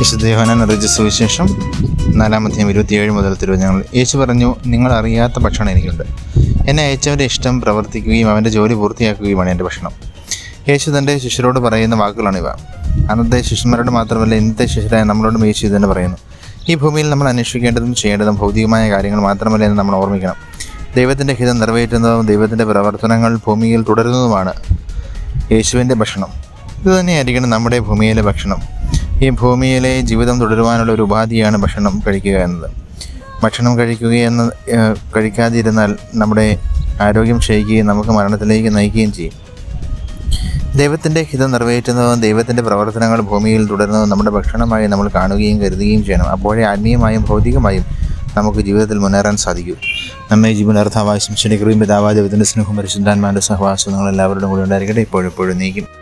വിശുദ്ധ യോഹനാൻ അറിയിച്ച സുവിശേഷം നാലാമധ്യം ഇരുപത്തിയേഴ് മുതൽ തിരുവഞ്ഞങ്ങൾ യേശു പറഞ്ഞു നിങ്ങൾ അറിയാത്ത ഭക്ഷണം എനിക്കുണ്ട്. എന്നെ അയച്ചവന്റെ ഇഷ്ടം പ്രവർത്തിക്കുകയും അവന്റെ ജോലി പൂർത്തിയാക്കുകയുമാണ് എന്റെ ഭക്ഷണം. യേശു തന്റെ ശിഷ്യരോട് പറയുന്ന വാക്കുകളാണിവ. അന്നത്തെ ശിഷ്യന്മാരോട് മാത്രമല്ല ഇന്നത്തെ ശിഷ്യരായ നമ്മളോടും യേശു ഇത് തന്നെ പറയുന്നു. ഈ ഭൂമിയിൽ നമ്മൾ അന്വേഷിക്കേണ്ടതും ചെയ്യേണ്ടതും ഭൗതികമായ കാര്യങ്ങൾ മാത്രമല്ല എന്ന് നമ്മൾ ഓർമ്മിക്കണം. ദൈവത്തിന്റെ ഹിതം നിറവേറ്റുന്നതും ദൈവത്തിന്റെ പ്രവർത്തനങ്ങൾ ഭൂമിയിൽ തുടരുന്നതുമാണ് യേശുവിന്റെ ഭക്ഷണം. ഇതുതന്നെയായിരിക്കണം നമ്മുടെ ഭൂമിയിലെ ഭക്ഷണം. ഈ ഭൂമിയിലെ ജീവിതം തുടരുവാനുള്ള ഒരു ഉപാധിയാണ് ഭക്ഷണം കഴിക്കുക എന്നത്. ഭക്ഷണം കഴിക്കുകയെന്ന് കഴിക്കാതിരുന്നാൽ നമ്മുടെ ആരോഗ്യം ക്ഷയിക്കുകയും നമുക്ക് മരണത്തിലേക്ക് നയിക്കുകയും ചെയ്യും. ദൈവത്തിന്റെ ഹിതം നിറവേറ്റുന്നതും ദൈവത്തിന്റെ പ്രവർത്തനങ്ങൾ ഭൂമിയിൽ തുടരുന്നതും നമ്മുടെ ഭക്ഷണമായി നമ്മൾ കാണുകയും കരുതുകയും ചെയ്യണം. അപ്പോഴേ ആത്മീയമായും ഭൗതികമായും നമുക്ക് ജീവിതത്തിൽ മുന്നേറാൻ സാധിക്കൂ. നമ്മെ ജീവനാർത്ഥാവാശം ശനികൃയും പിതാവാ ദൈവത്തിന്റെ സ്നേഹം പരിശുദ്ധാന്മാരുടെ സഹവാസം നിങ്ങൾ എല്ലാവരുടെ കൂടെ ഉണ്ടായിരിക്കട്ടെ. ഇപ്പോഴെപ്പോഴും നീക്കും.